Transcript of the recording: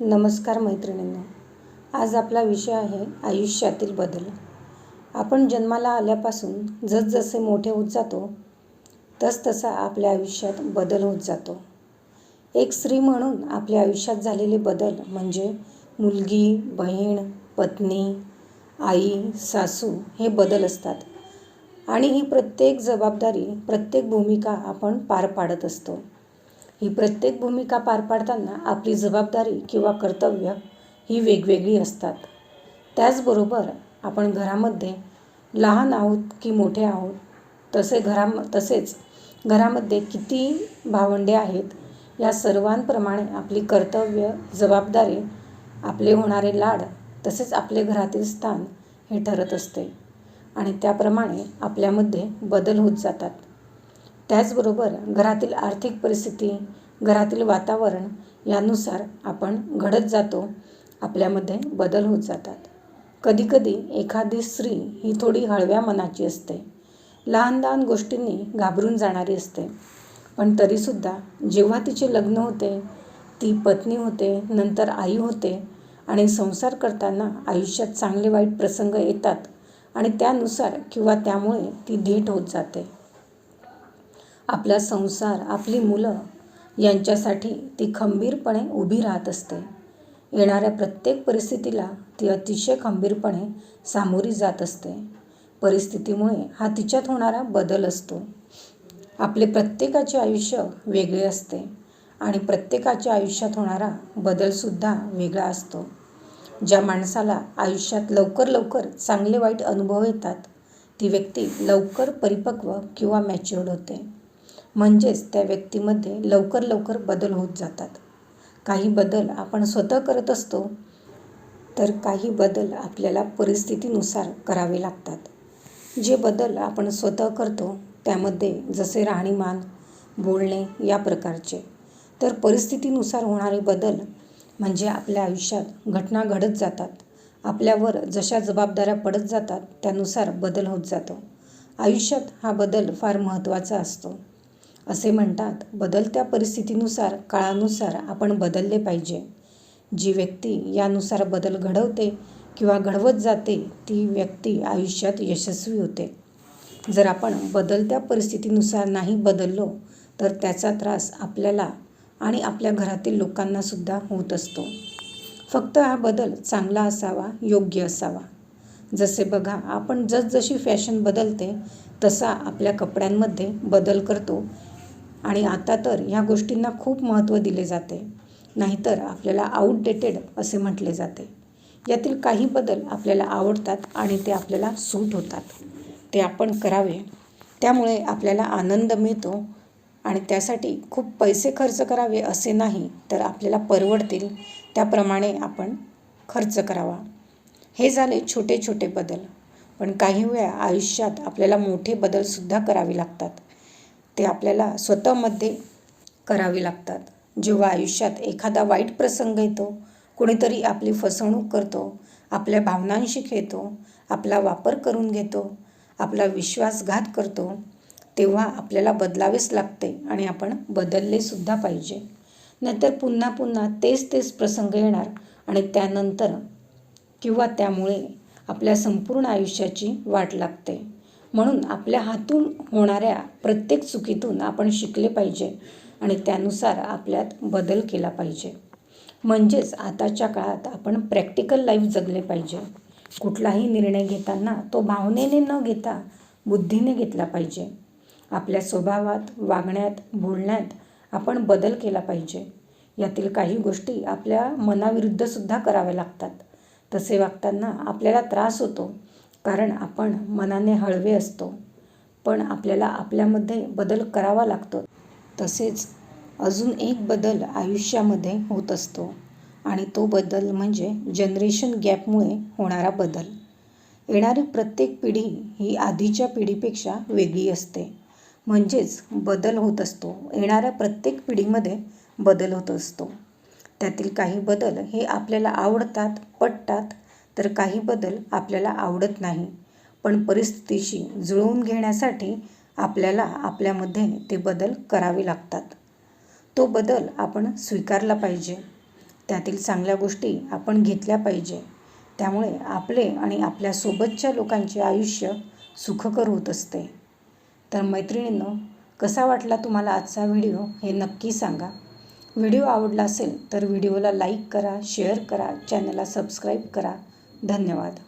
नमस्कार मैत्रिणींनो. आज आपला विषय आहे आयुष्यातील बदल. आपण जन्माला आल्यापासून जसजसे मोठे होत जातो तसतसा आपल्या आयुष्यात बदल होत जातो. एक स्त्री म्हणून आपल्या आयुष्यात झालेले बदल म्हणजे मुलगी बहीण पत्नी आई सासू हे बदल असतात. आणि ही प्रत्येक जबाबदारी प्रत्येक भूमिका आपण पार पाडत असतो. ही प्रत्येक भूमिका पार पाडताना आपली जबाबदारी किंवा कर्तव्य ही वेगवेगळी असतात. त्याचबरोबर आपण घरामध्ये लहान आहोत की मोठे आहोत तसे घरा तसेच घरामध्ये किती भावंडे आहेत या सर्वांप्रमाणे आपली कर्तव्य जबाबदारी आपले होणारे लाड तसेच आपले घरातील स्थान हे ठरत असते. आणि त्याप्रमाणे आपल्यामध्ये बदल होत जातात. त्याचबरोबर घरातील आर्थिक परिस्थिती घरातील वातावरण यानुसार आपण घडत जातो आपल्यामध्ये बदल होत जातात. कधीकधी एखादी स्त्री ही थोडी हळव्या मनाची असते. लहान लहान गोष्टींनी घाबरून जाणारी असते. पण तरीसुद्धा जेव्हा तिचे लग्न होते ती पत्नी होते नंतर आई होते आणि संसार करताना आयुष्यात चांगले वाईट प्रसंग येतात आणि त्यानुसार किंवा त्यामुळे ती धीट होत जाते. आपला संसार आपली मुलं यांच्यासाठी ती खंबीरपणे उभी राहत असते. येणाऱ्या प्रत्येक परिस्थितीला ती अतिशय खंबीरपणे सामोरी जात असते. परिस्थितीमुळे हा तिच्यात होणारा बदल असतो. आपले प्रत्येकाचे आयुष्य वेगळे असते आणि प्रत्येकाच्या आयुष्यात होणारा बदलसुद्धा वेगळा असतो. ज्या माणसाला आयुष्यात लवकर लवकर चांगले वाईट अनुभव येतात ती व्यक्ती लवकर परिपक्व किंवा मॅच्युअर्ड होते. म्हणजेच त्या व्यक्तीमध्ये लवकर लवकर बदल होत जातात. काही बदल आपण स्वतः करत असतो तर काही बदल आपल्याला परिस्थितीनुसार करावे लागतात. जे बदल आपण स्वतः करतो त्यामध्ये जसे राहणीमान बोलणे या प्रकारचे. तर परिस्थितीनुसार होणारे बदल म्हणजे आपल्या आयुष्यात घटना घडत जातात. आपल्यावर जशा जबाबदाऱ्या पडत जातात त्यानुसार बदल होत जातो. आयुष्यात हा बदल फार महत्त्वाचा असतो. असे म्हणतात बदलत्या परिस्थितीनुसार काळानुसार आपण बदलले पाहिजे. जी व्यक्ती यानुसार बदल घडवते किंवा घडवत जाते ती व्यक्ती आयुष्यात यशस्वी होते. जर आपण बदलत्या परिस्थितीनुसार नाही बदललो तर त्याचा त्रास आपल्याला आणि आपल्या घरातील लोकांनासुद्धा होत असतो. फक्त हा बदल चांगला असावा योग्य असावा. जसे बघा आपण जसजशी फॅशन बदलते तसा आपल्या कपड्यांमध्ये बदल करतो आणि आता तर ह्या गोष्टींना खूप महत्त्व दिले जाते. नाहीतर आपल्याला आउटडेटेड असे म्हटले जाते. यातील काही बदल आपल्याला आवडतात आणि ते आपल्याला सूट होतात. ते आपण करावे. त्यामुळे आपल्याला आनंद मिळतो आणि त्यासाठी खूप पैसे खर्च करावे असे नाही तर आपल्याला परवडतील. त्याप्रमाणे आपण खर्च करावा. हे झाले छोटे छोटे बदल. पण काही वेळा आयुष्यात आपल्याला मोठे बदलसुद्धा करावे लागतात. ते आपल्याला स्वतःमध्ये करावे लागतात. जेव्हा आयुष्यात एखादा वाईट प्रसंग येतो कुणीतरी आपली फसवणूक करतो आपल्या भावनांशी खेळतो आपला वापर करून घेतो आपला विश्वासघात करतो तेव्हा आपल्याला बदलावेच लागते आणि आपण बदललेसुद्धा पाहिजे. नाहीतर पुन्हा पुन्हा तेच तेच प्रसंग येणार आणि त्यानंतर किंवा त्यामुळे आपल्या संपूर्ण आयुष्याची वाट लागते. म्हणून आपल्या हातून होणाऱ्या प्रत्येक चुकीतून आपण शिकले पाहिजे आणि त्यानुसार आपल्यात बदल केला पाहिजे. म्हणजेच आताच्या काळात आपण प्रॅक्टिकल लाईफ जगले पाहिजे. कुठलाही निर्णय घेताना तो भावनेने न घेता बुद्धीने घेतला पाहिजे. आपल्या स्वभावात वागण्यात बोलण्यात आपण बदल केला पाहिजे. यातील काही गोष्टी आपल्या मनाविरुद्धसुद्धा कराव्या लागतात. तसे वागताना आपल्याला त्रास होतो. कारण आपण मनाने हळवे असतो. पण आपल्याला आपल्यामध्ये बदल करावा लागतो. तसेच अजून एक बदल आयुष्यामध्ये होत असतो. आणि तो बदल म्हणजे जनरेशन गॅपमुळे होणारा बदल. येणारी प्रत्येक पिढी ही आधीच्या पिढीपेक्षा वेगळी असते. म्हणजेच बदल होत असतो. येणाऱ्या प्रत्येक पिढीमध्ये बदल होत असतो. त्यातील काही बदल हे आपल्याला आवडतात पटतात तर काही बदल आपल्याला आवडत नाही. पण परिस्थितीशी जुळवून घेण्यासाठी आपल्याला आपल्यामध्ये ते बदल करावे लागतात. तो बदल आपण स्वीकारला पाहिजे. त्यातील चांगल्या गोष्टी आपण घेतल्या पाहिजे. त्यामुळे आपले आणि आपल्यासोबतच्या लोकांचे आयुष्य सुखकर होत असते. तर मैत्रिणींनो कसा वाटला तुम्हाला आजचा व्हिडिओ हे नक्की सांगा. व्हिडिओ आवडला असेल तर व्हिडिओला लाईक करा शेअर करा चॅनलला सबस्क्राईब करा. धन्यवाद.